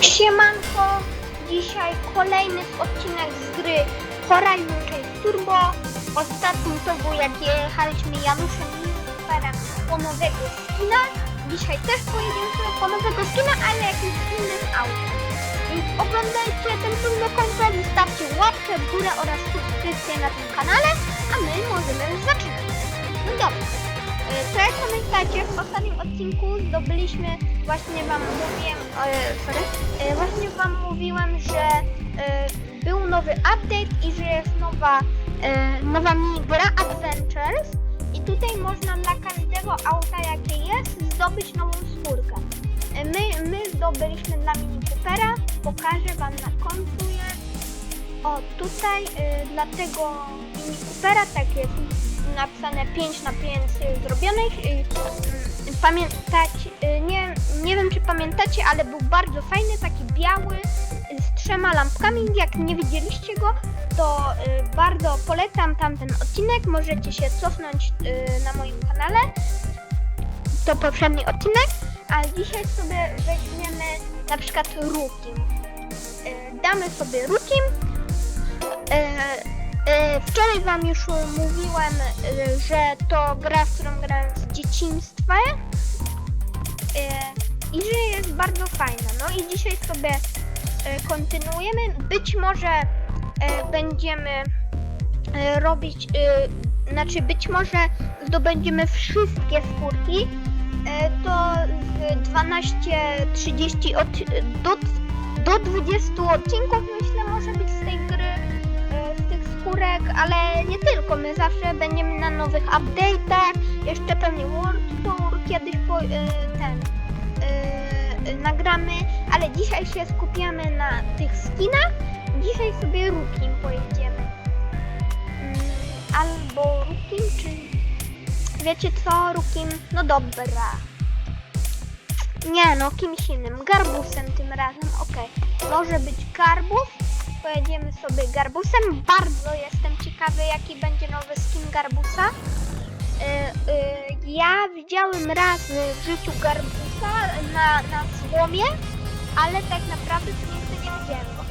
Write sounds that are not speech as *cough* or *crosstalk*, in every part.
Siemanko, dzisiaj kolejny odcinek z gry Horizon Chase Turbo. Ostatni to był jak jechaliśmy Januszem i Superem po nowego skina. Dzisiaj też pojedziemy po nowego skina, ale jakimś innym autem. Więc oglądajcie ten film do końca, zostawcie łapkę w górę oraz subskrypcję na tym kanale, a my możemy zaczynać. No dobra. E, To jak pamiętacie, w ostatnim odcinku zdobyliśmy, właśnie wam mówiłem, e, e, właśnie wam mówiłem, że e, był nowy update i że jest nowa, e, nowa minigra Adventures i tutaj można dla każdego auta jakie jest zdobyć nową skórkę. E, My, my zdobyliśmy dla Mini Coopera, pokażę wam na końcu je. O, tutaj dla tego Mini Coopera tak jest napisane 5 na 5 y, zrobionych. Y, y, pamiętać, y, nie, nie wiem czy pamiętacie, ale był bardzo fajny, taki biały z trzema lampkami. Jak nie widzieliście go, to bardzo polecam tamten odcinek. Możecie się cofnąć na moim kanale. To poprzedni odcinek, a dzisiaj sobie weźmiemy na przykład Rukim. Damy sobie Rukim. E, Wczoraj Wam już mówiłem, e, że to gra, w którą grałem z dzieciństwa e, i że jest bardzo fajna. No i dzisiaj sobie kontynuujemy. Być może będziemy robić, znaczy być może zdobędziemy wszystkie skórki. To z 12-30 od, do, do 20 odcinków myślę może być ale nie tylko. My zawsze będziemy na nowych update'ach. Jeszcze pewnie World Tour kiedyś po, e, ten e, nagramy, ale dzisiaj się skupiamy na tych skinach. Dzisiaj sobie Rukim pojedziemy. Mm, Albo Rukim, czy wiecie co? Rukim, no dobra. Nie no, kimś innym. Garbusem tym razem, okej. Może być garbus. Pojedziemy sobie garbusem. Bardzo jestem ciekawy, jaki będzie nowy skin garbusa. Yy, yy, ja widziałem raz w życiu garbusa na, na złomie, ale tak naprawdę to nigdy nie widziałem go.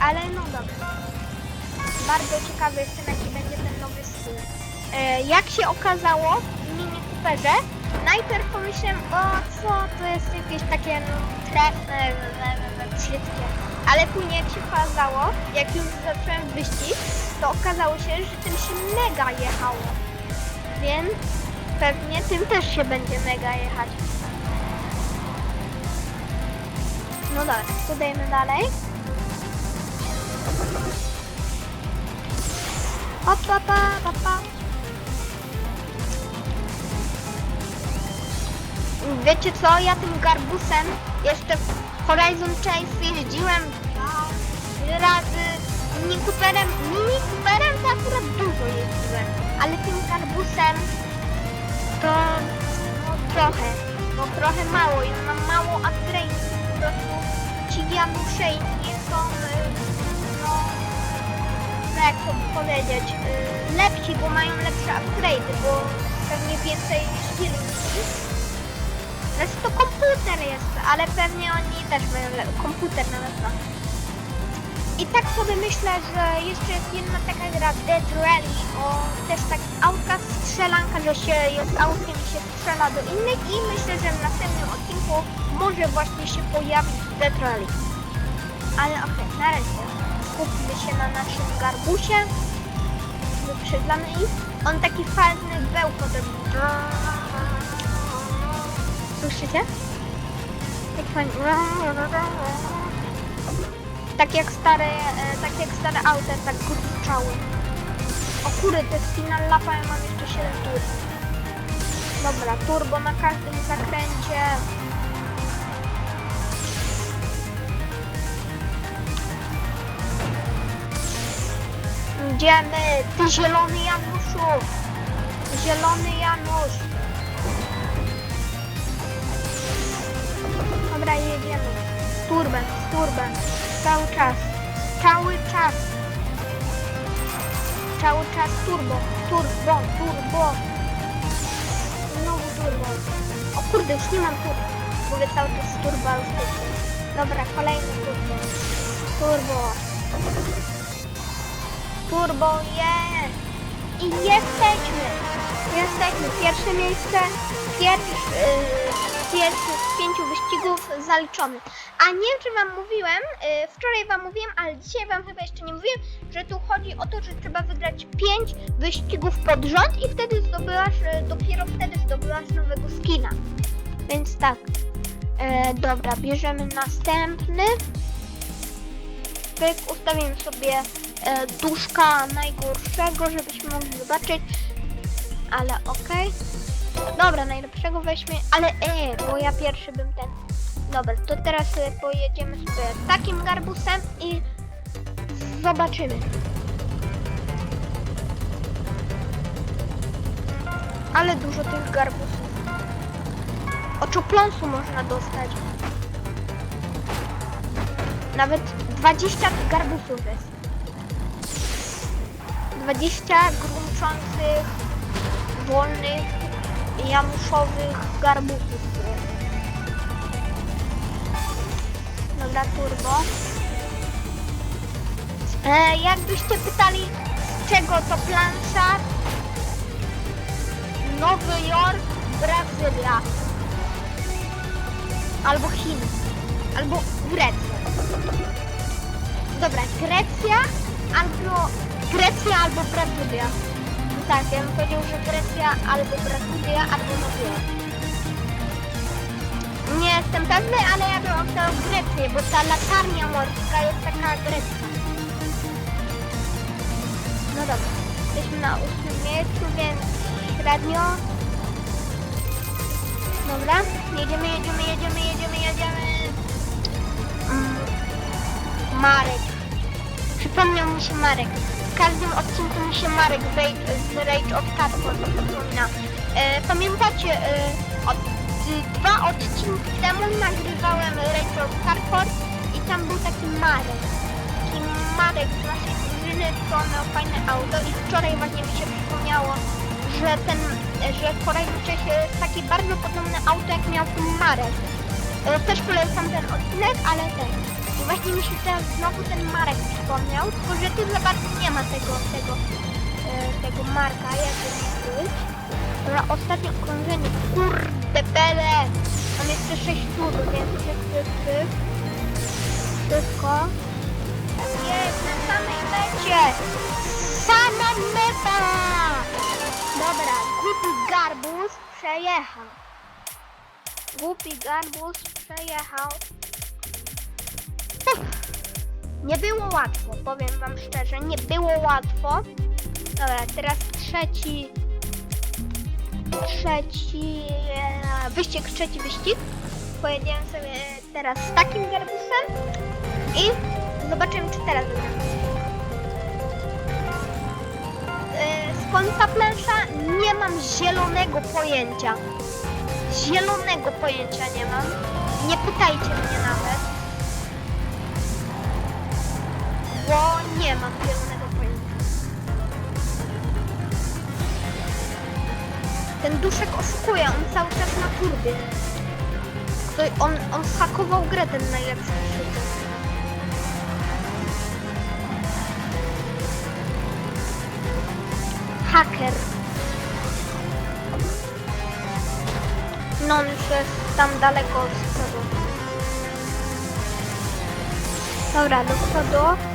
Ale no dobra. Bardzo ciekawy jestem, jaki będzie ten nowy skin. Yy, jak się okazało w Mini Cooperze, najpierw pomyślałem, o co, to jest jakieś takie no, trefne, e, e, e, brzydkie. Ale później jak się okazało, jak już zacząłem wyścig, to okazało się, że tym się mega jechało. Więc pewnie tym też się będzie mega jechać. No dobra, to dajemy dalej. Hop, hop, hop, hop, hop. Wiecie co, ja tym garbusem jeszcze Horizon Chase jeździłem dwa razy. Mini Cooperem, Mini Cooperem to akurat dużo jeździłem, ale tym garbusem to no trochę, no trochę mało i mam mało upgrade'ów, po prostu ci Janusze nie są, no, no jak to powiedzieć, y, lepsi, bo mają lepsze upgrade'y, bo pewnie więcej silników. Znaczy to komputer jest, ale pewnie oni też mają komputer na pewno. I tak sobie myślę, że jeszcze jest jedna taka gra Dead Rally, o też tak autka strzelanka, że się jest autkiem i się strzela do innych i myślę, że w następnym odcinku może właśnie się pojawić Dead Rally. Ale okej, na razie skupmy się na naszym garbusie. Wyprzedzamy ich. On taki fajny bełkot robi. Słyszycie? Fajnie. Tak jak stare, e, tak jak stare auta, tak kurczały. O kurde, to jest final lapa, ja mam jeszcze 7 tur. Dobra, turbo na każdym zakręcie. Idziemy, ty zielony Januszu. Zielony Janusz. Dobra, jedziemy. Cały czas. Cały czas. Cały czas turbo. Turbo, turbo. Znowu turbo. O kurde, już nie mam turbo. Mówię cały czas turbo, już nie. Dobra, kolejny turbo. Turbo. Turbo jest! I jesteśmy! Jesteśmy. Pierwsze miejsce. Pierwszy, yy, z pięciu wyścigów zaliczony. A nie wiem, czy wam mówiłem, yy, wczoraj wam mówiłem, ale dzisiaj wam chyba jeszcze nie mówiłem, że tu chodzi o to, że trzeba wygrać pięć wyścigów pod rząd i wtedy zdobyłaś, yy, dopiero wtedy zdobyłaś nowego skina. Więc tak. E, dobra, bierzemy następny. Pyk, ustawimy sobie e, duszka najgorszego, żebyśmy mogli zobaczyć. Ale okej. Dobra, najlepszego weźmy, ale e, bo ja pierwszy bym ten. Dobra, to teraz e, pojedziemy sobie takim garbusem i zobaczymy. Ale dużo tych garbusów. Oczopląsu można dostać. Nawet 20 tych garbusów jest. 20 grunczących, wolnych, januszowych garbusów. Dobra, turbo. E, jakbyście pytali, czego to plansza? Nowy Jork, Brazylia. Albo Chiny. Albo Grecja. Dobra, Grecja albo Grecja albo Brazylia. Tak, ja bym powiedział, że Grecja albo Brazylia albo Jork. Nie jestem pewny, ale ja bym obstał Grecję, bo ta latarnia morska jest taka grecka. No dobra, jesteśmy na ósmym miejscu, więc średnio. Dobra, jedziemy, jedziemy, jedziemy, jedziemy, jedziemy. Mm. Marek. Przypomniał mi się Marek. Każdym odcinku mi się Marek z Rage, z Rage of Cardboard przypomina. E, pamiętacie, e, od, dwa odcinki temu nagrywałem Rage of Cardboard i tam był taki Marek. Taki Marek z naszej drużyny, co miał fajne auto i wczoraj właśnie mi się przypomniało, że ten, że w kolejnym czasie jest takie bardzo podobne auto, jak miał ten Marek. E, Też polecam ten odcinek, ale ten. Właśnie mi się teraz znowu ten Marek przypomniał, tylko że tu za bardzo nie ma tego, tego, e, tego Marka, jak ma być. Dobra, ostatnie okrążenie, kurde bele! Mam jeszcze 6 tur, więc pyk, pyk, pyk. Szybko. Jest, na samej mecie! Sama meta! Dobra, głupi garbus przejechał. Głupi garbus przejechał. Nie było łatwo, powiem wam szczerze, nie było łatwo. Dobra, teraz trzeci... Trzeci... e, Wyścig, trzeci wyścig. Pojedziemy sobie teraz z takim garbusem i zobaczymy, czy teraz wygram. E, Skąd ta plansza? Nie mam zielonego pojęcia. Zielonego pojęcia nie mam. Nie pytajcie mnie nawet. Bo nie mam zielonego pojęcia. Ten duszek oszukuje, on cały czas na turbie. On, on hakował grę ten najlepszy szybko. Haker. No on już jest tam daleko z przodu. Dobra, do przodu.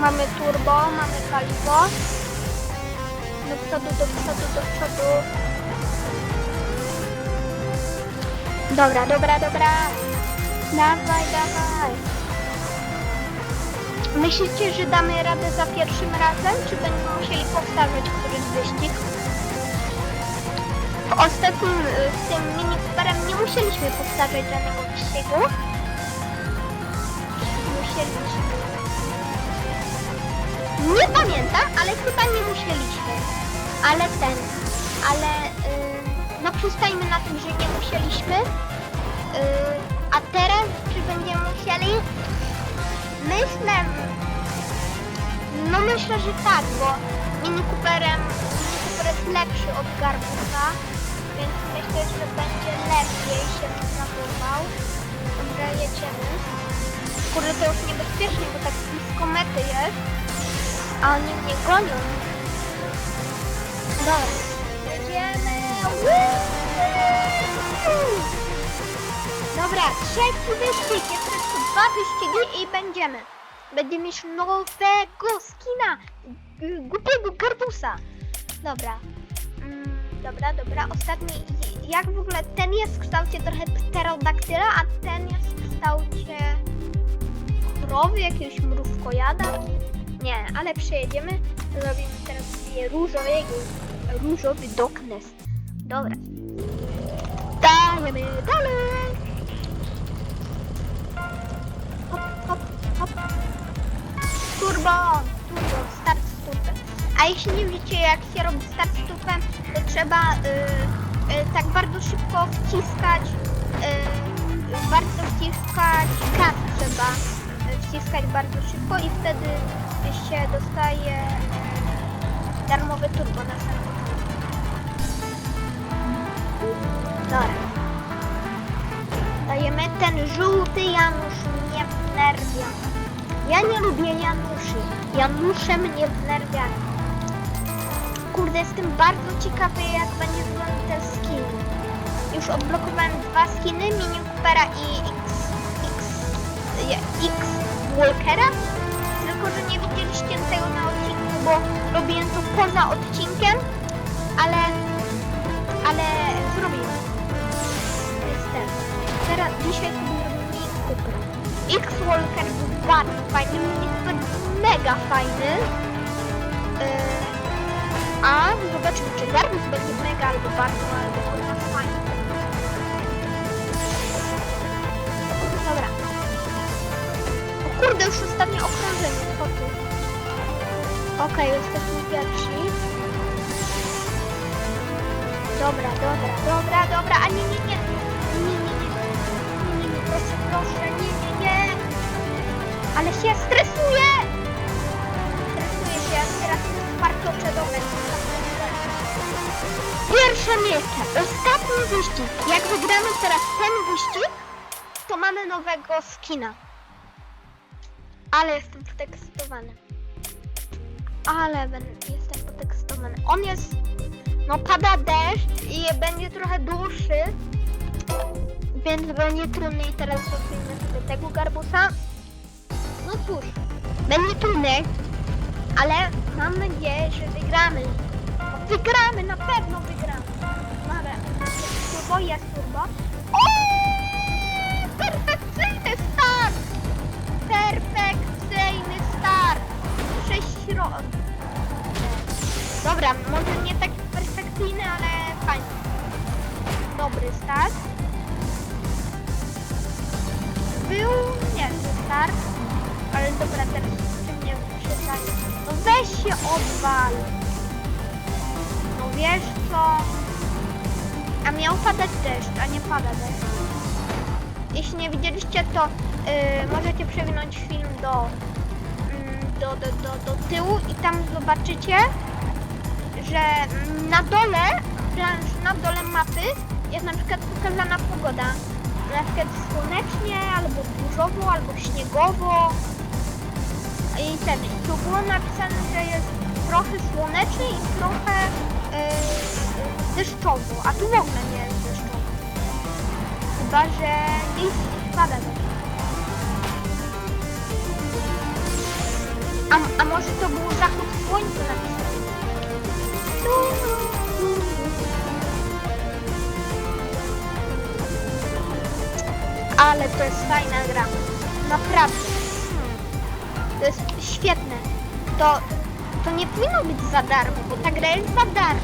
Mamy turbo, mamy paliwo. Do przodu, do przodu, do przodu. Dobra, dobra, dobra. Dawaj, dawaj. Myślicie, że damy radę za pierwszym razem, czy będziemy musieli powtarzać któryś wyścig? W ostatnim, y, z tym mini nie musieliśmy powtarzać żadnego wyścigu. Musieliśmy. Nie pamiętam, ale chyba nie musieliśmy. Ale ten, ale y, no przystajmy na tym, że nie musieliśmy. Y, a teraz, czy będziemy musieli? Myślę, no myślę, że tak, bo Mini Cooperem, Mini Cooper jest lepszy od Garbusa, więc myślę, że będzie lepiej się nazywał. Dobra, jedziemy. Kurde, to już niebezpiecznie, bo tak blisko mety jest. A oni mnie gonią. Dobra. Jedziemy. Dobra, trzeci wyścig. Jeszcze dwa wyścigi i będziemy. Będziemy mieć nowego skina. Głupiego garbusa. Dobra. Mm, dobra, dobra. Ostatni. Jak w ogóle ten jest w kształcie trochę pterodaktyla, a ten jest w kształcie krowy, jakiegoś mrówkojada? Nie, ale przejedziemy. Zrobimy teraz różowego, różowy doknes. Dobra. Dajemy dalej. Hop, hop, hop. Turbo, turbo, start turbo. A jeśli nie wiecie jak się robi start z turbem, to trzeba y, y, tak bardzo szybko wciskać, y, bardzo wciskać gaz trzeba wciskać bardzo szybko i wtedy się dostaje y, darmowe turbo na początku. Dobra. Dajemy ten żółty Janusz mnie wnerwia. Ja nie lubię Januszy. Janusze mnie wnerwiają. Kurde, jestem bardzo ciekawy jak będzie wyglądał ten skin. Już odblokowałem dwa skiny, Mini Coopera i X, X, X Walkera. Że nie widzieliście tego na odcinku, bo robiłem to poza odcinkiem, ale, ale zrobiłem. To jest ten. Teraz dzisiaj zrobimy Mini Cooper. X Walker był bardzo fajny, był mega fajny. Yy, a zobaczymy, czy Garbus będzie mega albo bardzo, albo kurde, już ostatnie okrążenie, ty? Okej, jesteśmy pierwsi. Dobra, dobra, dobra, dobra, a nie, nie, nie. Nie, nie, nie. Nie, nie, proszę, proszę, nie, nie, nie. Ale się stresuję! Stresuję się, teraz wartocze do Pierwsze miejsce, ostatni wyścig. Jak wygramy teraz ten wyścig, to mamy nowego skina. Ale jestem podekscytowany. Ale jestem podekscytowany. On jest, no pada deszcz i będzie trochę dłuższy, więc będzie trudniej teraz zrobimy sobie tego garbusa. No cóż, będzie trudniej, ale mam nadzieję, że wygramy. Wygramy, na pewno wygramy. Dobra, turbo, jest turbo. O! Ro... Dobra, może nie tak perfekcyjny, ale fajny. Dobry start. Był niezły start, ale dobra, teraz jeszcze mnie wyprzedzają. No weź się odwal! No wiesz co? A miał padać deszcz, a nie pada deszcz. Jeśli nie widzieliście, to yy, możecie przewinąć film do, do, do, do, do tyłu i tam zobaczycie, że na dole, na dole mapy jest na przykład pokazana pogoda. Na przykład słonecznie, albo burzowo, albo śniegowo. I ten, tu było napisane, że jest trochę słonecznie i trochę yy, deszczowo, a tu w ogóle nie jest deszczowo. Chyba, że gdzieś pada deszcz. A, a może to był zachód słońca napisany? Ale to jest fajna gra. Naprawdę. To jest świetne. To, to nie powinno być za darmo, bo ta gra jest za darmo.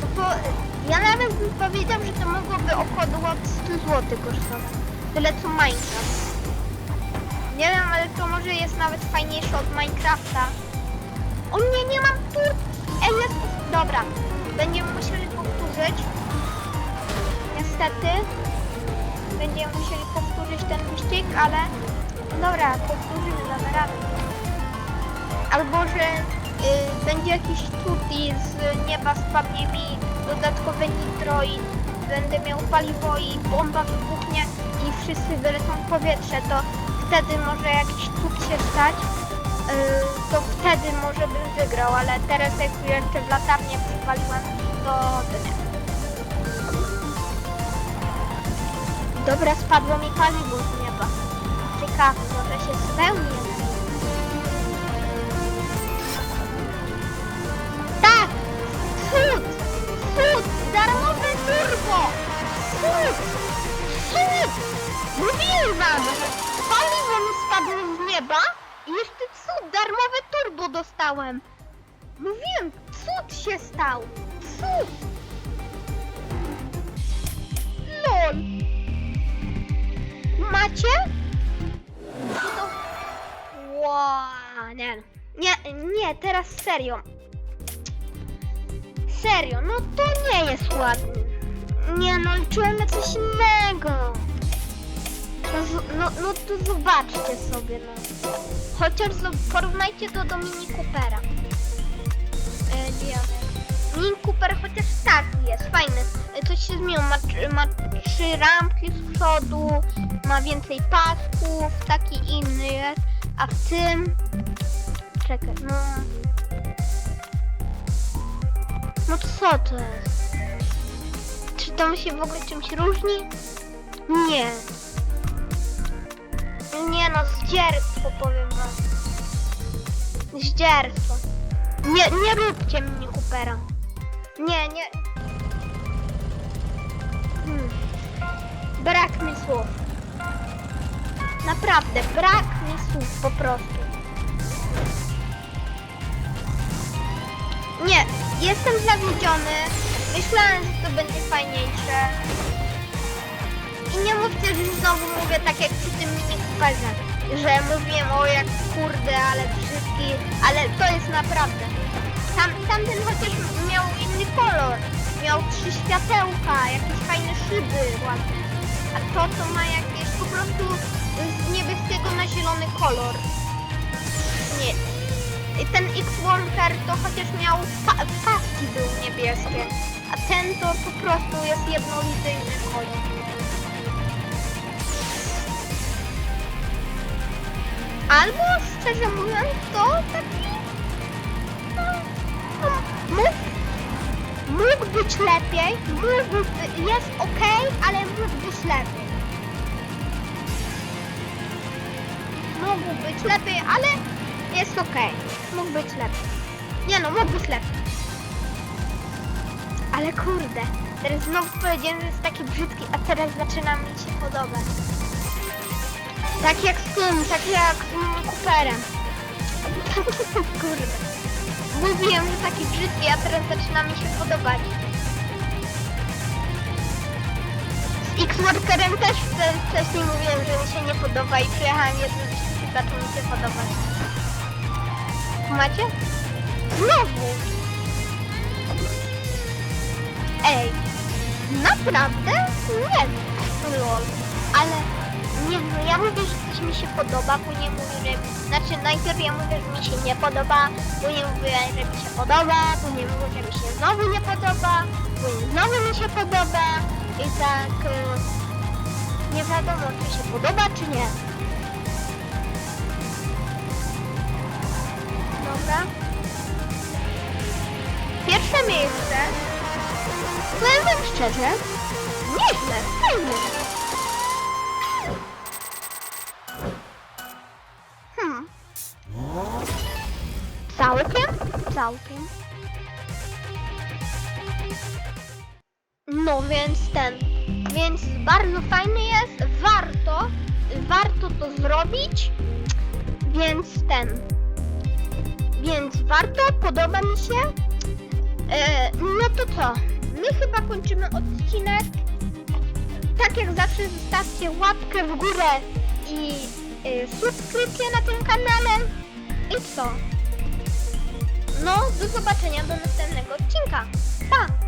To, to, ja nawet bym powiedział, że to mogłoby około 100 zł kosztować. Tyle co Minecraft. Nie wiem, ale to może jest nawet fajniejsze od Minecrafta. O nie, nie mam tur... Ej, jest... Dobra. Będziemy musieli powtórzyć. Niestety. Będziemy musieli powtórzyć ten wyścig, ale... Dobra, powtórzymy, damy radę. Albo, że y, będzie jakiś cud i z nieba spadnie mi dodatkowe nitro i będę miał paliwo i bomba wybuchnie i wszyscy wylecą w powietrze, to wtedy może jakiś cud się stać, yy, to wtedy może bym wygrał, ale teraz jak jeszcze w latarnię przywaliłem, to, to nie. Dobra, spadło mi paliwo z nieba. Ciekawe, może się spełni. Tak! Cud! Cud! Darmowe turbo! Cud! Cud! Mówiłem! Paliwo mi spadło z nieba i jeszcze cud! Darmowe turbo dostałem! Mówiłem, cud się stał! Cud! LOL! Macie? To... Wow, nie, nie, nie, teraz serio. Serio, no to nie jest ładne. Nie no, czułem na coś innego. No, no, to zobaczcie sobie, no. Chociaż porównajcie to do Mini Coopera. E. Mini Cooper chociaż tak jest, fajny. E, Coś się zmieniło, ma, ma trzy rampki z przodu, ma więcej pasków, taki inny jest. A w tym... Czekaj, no... No co to jest? Czy to się w ogóle czymś różni? Nie. Nie no, zdzierstwo powiem wam. Zdzierstwo. Nie, nie róbcie mnie Coopera. Nie, nie. Hmm. Brak mi słów. Naprawdę, brak mi słów po prostu. Nie, jestem zawiedziony. Myślałem, że to będzie fajniejsze. I nie mówcie, że znowu mówię tak jak przy tym mini Cooperze, że mówiłem o jak kurde, ale brzydki, ale to jest naprawdę. Tam, tamten chociaż miał inny kolor. Miał trzy światełka, jakieś fajne szyby ładne. A to, to ma jakieś po prostu z niebieskiego na zielony kolor. Nie, i ten X-Walker to chociaż miał pa paski były niebieskie, a ten to po prostu jest jednolity inny kolor. Albo szczerze mówiąc to taki no, no, mógł, być lepiej, mógł, jest ok, ale mógł być lepiej. Mógł być lepiej, ale jest okej. Mógł być lepiej. Nie no, mógł być lepiej. Ale kurde, teraz znowu powiedziałem, że jest taki brzydki, a teraz zaczyna mi się podobać. Tak jak z tym, tak jak z Mini Cooperem. *laughs* kurde. Mówiłem, że taki brzydki, a teraz zaczyna mi się podobać. Z X-Workerem też wcze- wcześniej mówiłem, że mi się nie podoba i przyjechałem jeden i zaczął mi się podobać. Macie? Znowu! Ej, naprawdę? Nie wiem. Ale nie no, ja mówię, że coś mi się podoba, później mówię, że... Znaczy najpierw ja mówię, że mi się nie podoba, później mówię, że mi się podoba, później mówię, że mi się znowu nie podoba, później znowu mi się podoba i tak... y, nie wiadomo, czy się podoba, czy nie. Dobra. Pierwsze miejsce. Powiem wam szczerze, nieźle, fajnie. Całkiem? Całkiem. No więc ten, więc bardzo fajny jest, warto, warto to zrobić, więc ten, więc warto, podoba mi się. E, no to co? My chyba kończymy odcinek. Tak jak zawsze zostawcie łapkę w górę i subskrypcję na tym kanale. I co? No, do zobaczenia do następnego odcinka. Pa!